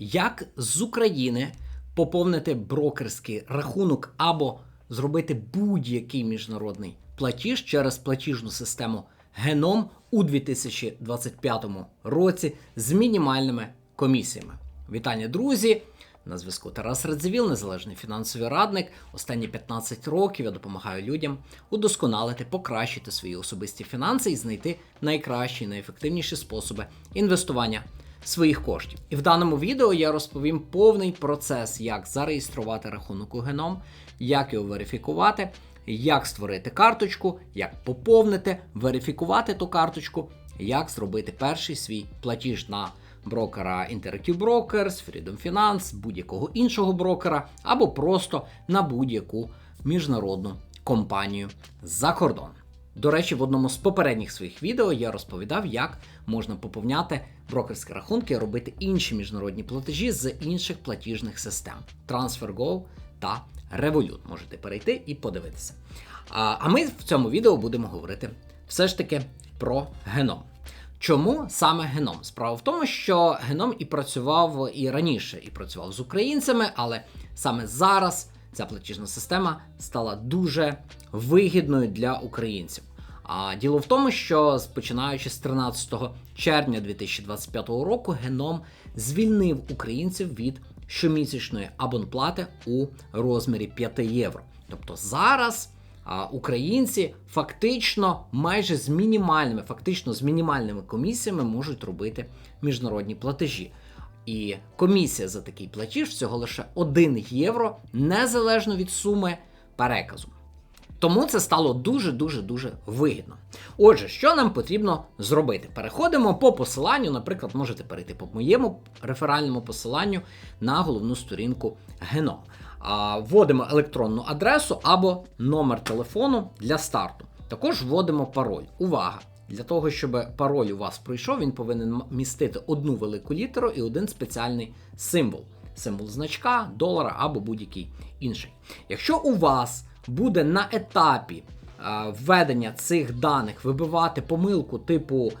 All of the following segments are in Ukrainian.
Як з України поповнити брокерський рахунок або зробити будь-який міжнародний платіж через платіжну систему Геном у 2025 році з мінімальними комісіями? Вітання, друзі! На зв'язку Тарас Радзивіл, незалежний фінансовий радник. Останні 15 років я допомагаю людям удосконалити, покращити свої особисті фінанси і знайти найкращі, найефективніші способи інвестування своїх коштів. І в даному відео я розповім повний процес, як зареєструвати рахунок у геном, як його верифікувати, як створити карточку, як поповнити, верифікувати ту карточку, як зробити перший свій платіж на брокера Interactive Brokers, Freedom Finance, будь-якого іншого брокера, або просто на будь-яку міжнародну компанію за кордон. До речі, в одному з попередніх своїх відео я розповідав, як можна поповняти брокерські рахунки робити інші міжнародні платежі з інших платіжних систем TransferGo та Revolut. Можете перейти і подивитися. А ми в цьому відео будемо говорити все ж таки про геном. Чому саме геном? Справа в тому, що геном і працював і раніше, і працював з українцями, але саме зараз ця платіжна система стала дуже вигідною для українців. А діло в тому, що починаючи з 13 червня 2025 року, геном звільнив українців від щомісячної абонплати у розмірі 5 євро. Тобто зараз а українці фактично майже з мінімальними, фактично з мінімальними комісіями можуть робити міжнародні платежі. І комісія за такий платіж всього лише 1 євро, незалежно від суми переказу. Тому це стало дуже-дуже дуже вигідно. Отже, що нам потрібно зробити? Переходимо по посиланню, наприклад, можете перейти по моєму реферальному посиланню на головну сторінку Геном вводимо електронну адресу або номер телефону для старту. Також вводимо пароль. Увага! Для того, щоб пароль у вас пройшов, він повинен містити одну велику літеру і один спеціальний символ. Символ значка, долара або будь-який інший. Якщо у вас буде на етапі введення цих даних вибивати помилку типу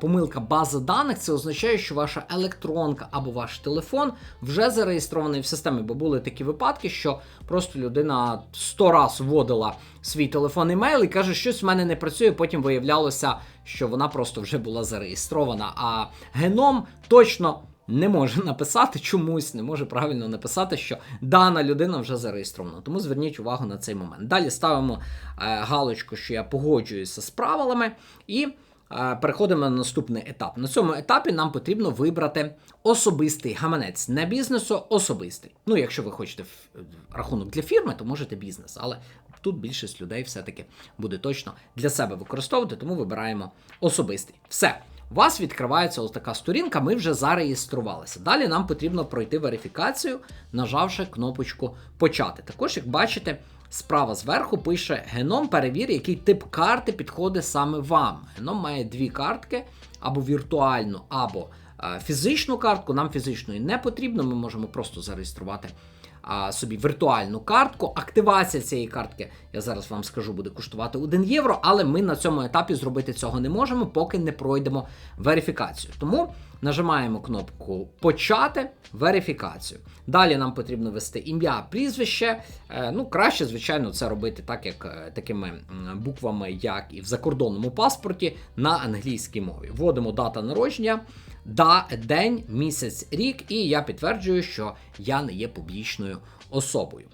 помилка бази даних, це означає, що ваша електронка або ваш телефон вже зареєстрований в системі, бо були такі випадки, що просто людина 100 раз вводила свій телефон емейл і каже, щось в мене не працює. Потім виявлялося, що вона просто вже була зареєстрована. А геном точно. Не може написати чомусь, не може правильно написати, що дана людина вже зареєстрована. Тому зверніть увагу на цей момент. Далі ставимо е, галочку, що я погоджуюся з правилами, і Переходимо на наступний етап. На цьому етапі нам потрібно вибрати особистий гаманець не бізнесу, особистий. Ну, якщо ви хочете рахунок для фірми, то можете бізнес, але тут більшість людей все-таки буде точно для себе використовувати, тому вибираємо особистий. Все. У вас відкривається ось така сторінка, ми вже зареєструвалися. Далі нам потрібно пройти верифікацію, нажавши кнопочку Почати. Також, як бачите, Справа зверху пише геном, перевір, який тип карти підходить саме вам. Геном має дві картки, або віртуальну, або е, фізичну картку. Нам фізичної не потрібно, ми можемо просто зареєструвати а, собі віртуальну картку. Активація цієї картки, я зараз вам скажу, буде коштувати 1 євро, але ми на цьому етапі зробити цього не можемо, поки не пройдемо верифікацію. Тому нажимаємо кнопку Почати верифікацію. Далі нам потрібно ввести ім'я, прізвище. Е, ну, краще, звичайно, це робити так, як е, такими буквами, як і в закордонному паспорті на англійській мові. Вводимо дата народження да, день, місяць, рік, і я підтверджую, що я не є публічною особою,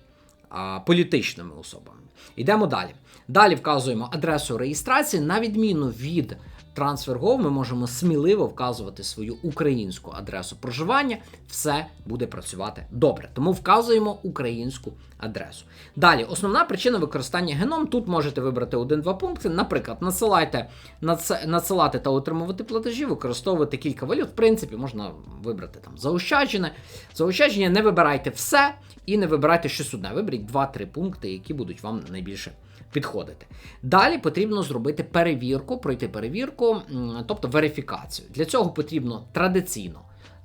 а політичними особами. Йдемо далі. Далі вказуємо адресу реєстрації, на відміну від TransferGo ми можемо сміливо вказувати свою українську адресу проживання, все буде працювати добре. Тому вказуємо українську адресу. Далі, основна причина використання геном. Тут можете вибрати один-два пункти. Наприклад, надсилайте, надсилати та отримувати платежі, використовувати кілька валют. В принципі, можна вибрати там заощаджене. Заощадження не вибирайте все і не вибирайте щось одне. Виберіть 2-3 пункти, які будуть вам найбільше підходити. Далі потрібно зробити перевірку, пройти перевірку, тобто верифікацію. Для цього потрібно традиційно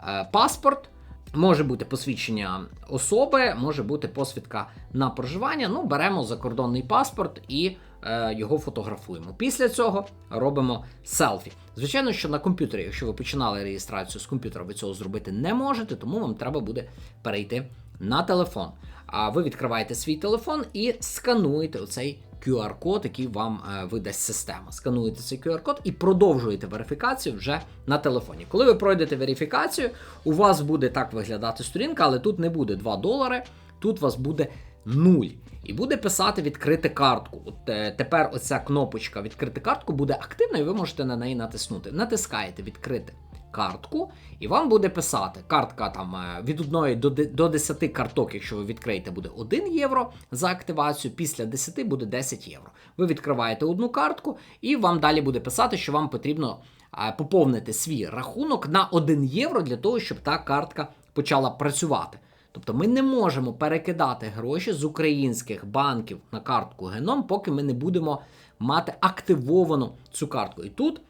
е, паспорт. Може бути посвідчення особи, може бути посвідка на проживання. Ну, беремо закордонний паспорт і е, його фотографуємо. Після цього робимо селфі. Звичайно, що на комп'ютері, якщо ви починали реєстрацію з комп'ютера, ви цього зробити не можете, тому вам треба буде перейти на телефон. А ви відкриваєте свій телефон і скануєте оцей QR-код, який вам е, видасть система. Скануєте цей QR-код і продовжуєте верифікацію вже на телефоні. Коли ви пройдете верифікацію, у вас буде так виглядати сторінка, але тут не буде 2 долари, тут у вас буде 0. І буде писати відкрити картку. От е, тепер оця кнопочка відкрити картку буде активна, і ви можете на неї натиснути. Натискаєте відкрити картку, і вам буде писати картка там е, від 1 до де- 10 карток, якщо ви відкриєте, буде 1 євро за активацію, після 10 буде 10 євро. Ви відкриваєте одну картку, і вам далі буде писати, що вам потрібно е, поповнити свій рахунок на 1 євро для того, щоб та картка почала працювати. Тобто ми не можемо перекидати гроші з українських банків на картку Геном, поки ми не будемо мати активовану цю картку. І тут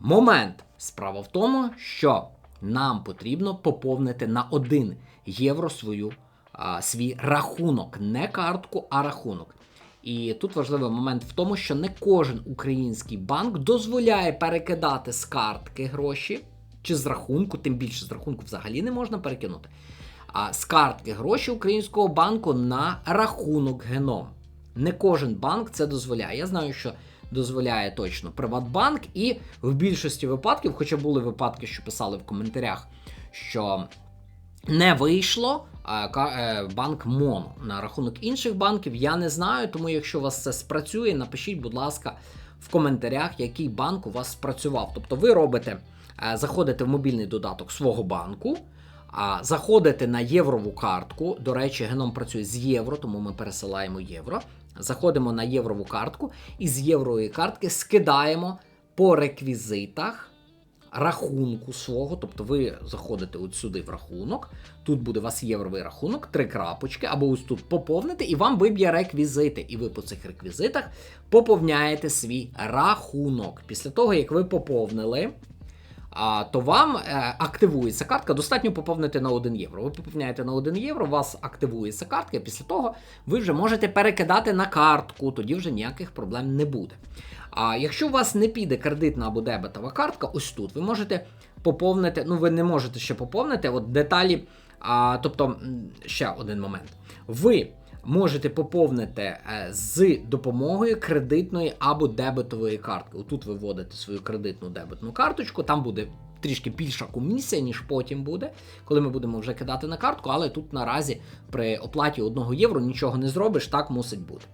момент. Справа в тому, що нам потрібно поповнити на 1 євро свою, а, свій рахунок, не картку, а рахунок. І тут важливий момент в тому, що не кожен український банк дозволяє перекидати з картки гроші чи з рахунку, тим більше з рахунку взагалі не можна перекинути. А з картки гроші українського банку на рахунок геном. Не кожен банк це дозволяє. Я знаю, що дозволяє точно Приватбанк, і в більшості випадків, хоча були випадки, що писали в коментарях, що не вийшло ка- е, банк Моно на рахунок інших банків. Я не знаю, тому якщо у вас це спрацює, напишіть, будь ласка, в коментарях, який банк у вас спрацював. Тобто ви робите, е, заходите в мобільний додаток свого банку. Заходите на єврову картку. До речі, геном працює з євро, тому ми пересилаємо євро. Заходимо на єврову картку і з єврової картки скидаємо по реквізитах рахунку свого. Тобто ви заходите от сюди в рахунок. Тут буде у вас євровий рахунок, три крапочки, або ось тут поповнити, і вам виб'є реквізити. І ви по цих реквізитах поповняєте свій рахунок. Після того, як ви поповнили то вам е, активується картка. Достатньо поповнити на 1 євро. Ви поповняєте на 1 євро, у вас активується картка, після того ви вже можете перекидати на картку, тоді вже ніяких проблем не буде. А якщо у вас не піде кредитна або дебетова картка, ось тут ви можете поповнити. Ну, ви не можете ще поповнити от деталі. А, тобто, ще один момент. Ви можете поповнити е, з допомогою кредитної або дебетової картки. Отут ви вводите свою кредитну дебетну карточку, там буде трішки більша комісія, ніж потім буде, коли ми будемо вже кидати на картку, але тут наразі при оплаті 1 євро нічого не зробиш, так мусить бути.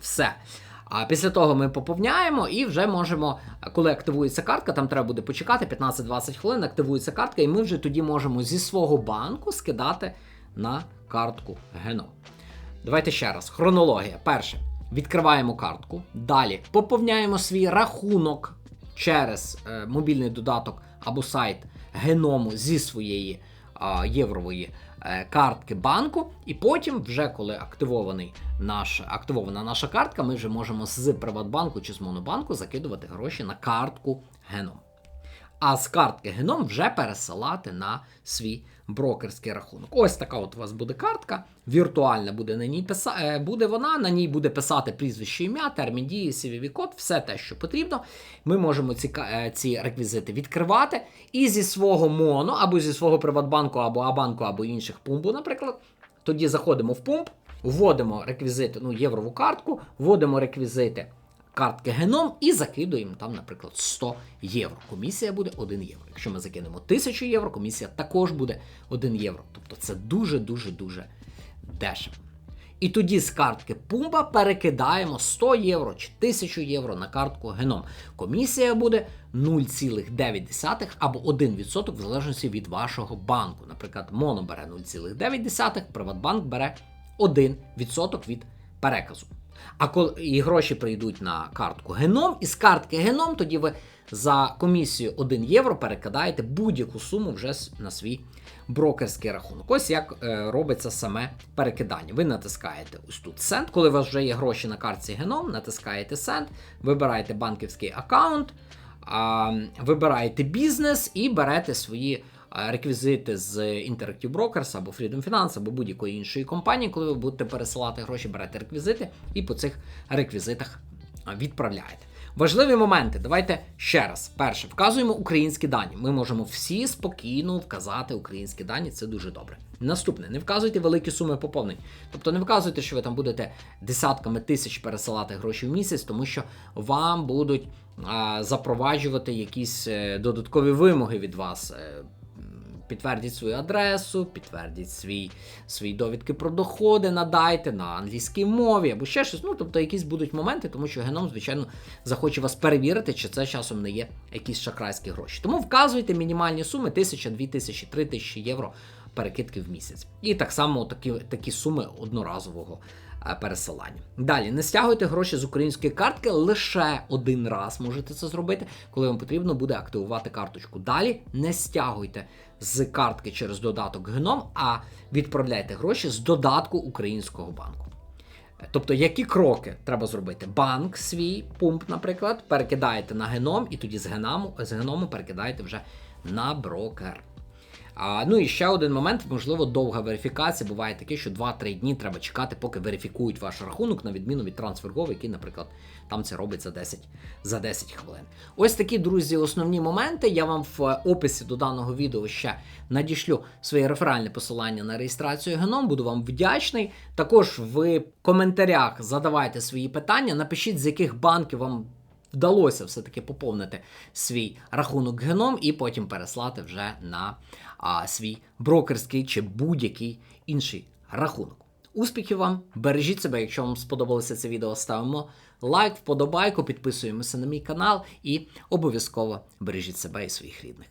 Все. А після того ми поповняємо і вже можемо, коли активується картка, там треба буде почекати 15-20 хвилин, активується картка, і ми вже тоді можемо зі свого банку скидати на картку Геном. Давайте ще раз. Хронологія. Перше. Відкриваємо картку. Далі поповняємо свій рахунок через е, мобільний додаток або сайт геному зі своєї а, єврової е, картки банку. І потім, вже коли активований наш, активована наша картка, ми вже можемо з Приватбанку чи з Монобанку закидувати гроші на картку геном. А з картки геном вже пересилати на свій брокерський рахунок. Ось така от у вас буде картка. Віртуальна буде на ній писа... е, буде вона, на ній буде писати прізвище ім'я, термін дії, cvv код, все те, що потрібно. Ми можемо ці, е, ці реквізити відкривати і зі свого моно, або зі свого Приватбанку, або Абанку, або інших пумбу, наприклад. Тоді заходимо в пумп, вводимо реквізити, ну, єврову картку, вводимо реквізити картки геном і закидуємо там, наприклад, 100 євро. Комісія буде 1 євро. Якщо ми закинемо 1000 євро, комісія також буде 1 євро. Тобто це дуже-дуже дуже дешево. І тоді з картки Пумба перекидаємо 100 євро чи 1000 євро на картку Геном. Комісія буде 0,9 або 1% в залежності від вашого банку. Наприклад, Моно бере 0,9, Приватбанк бере 1% від переказу. А коли і гроші прийдуть на картку Геном, і з картки Геном тоді ви за комісію 1 євро перекидаєте будь-яку суму вже на свій брокерський рахунок. Ось як е, робиться саме перекидання. Ви натискаєте ось тут Send, коли у вас вже є гроші на картці Геном, натискаєте Send, вибираєте банківський аккаунт, вибираєте бізнес і берете свої реквізити з Interactive Brokers або Freedom Finance, або будь-якої іншої компанії, коли ви будете пересилати гроші, берете реквізити і по цих реквізитах відправляєте. Важливі моменти. Давайте ще раз. Перше, вказуємо українські дані. Ми можемо всі спокійно вказати українські дані, це дуже добре. Наступне, не вказуйте великі суми поповнень. Тобто не вказуйте, що ви там будете десятками тисяч пересилати гроші в місяць, тому що вам будуть а, запроваджувати якісь е, додаткові вимоги від вас. Підтвердіть свою адресу, підтвердіть свій, свої довідки про доходи, надайте на англійській мові або ще щось. Ну, тобто якісь будуть моменти, тому що геном, звичайно, захоче вас перевірити, чи це часом не є якісь шахрайські гроші. Тому вказуйте мінімальні суми: 1000, 2000, 3000 євро перекидки в місяць. І так само такі, такі суми одноразового е, пересилання. Далі не стягуйте гроші з української картки лише один раз можете це зробити, коли вам потрібно буде активувати карточку. Далі не стягуйте з картки через додаток Геном, а відправляйте гроші з додатку українського банку. Тобто, які кроки треба зробити? Банк свій пумп, наприклад, перекидаєте на геном, і тоді з геному, з геному перекидаєте вже на брокер. А, ну і ще один момент, можливо, довга верифікація. Буває таке, що 2-3 дні треба чекати, поки верифікують ваш рахунок, на відміну від TransferGo, який, наприклад, там це робить за 10, за 10 хвилин. Ось такі, друзі, основні моменти. Я вам в описі до даного відео ще надішлю своє реферальне посилання на реєстрацію геном. Буду вам вдячний. Також в коментарях задавайте свої питання, напишіть, з яких банків вам вдалося все-таки поповнити свій рахунок геном і потім переслати вже на а, свій брокерський чи будь-який інший рахунок. Успіхів вам! Бережіть себе, якщо вам сподобалося це відео, ставимо лайк, вподобайку, підписуємося на мій канал і обов'язково бережіть себе і своїх рідних.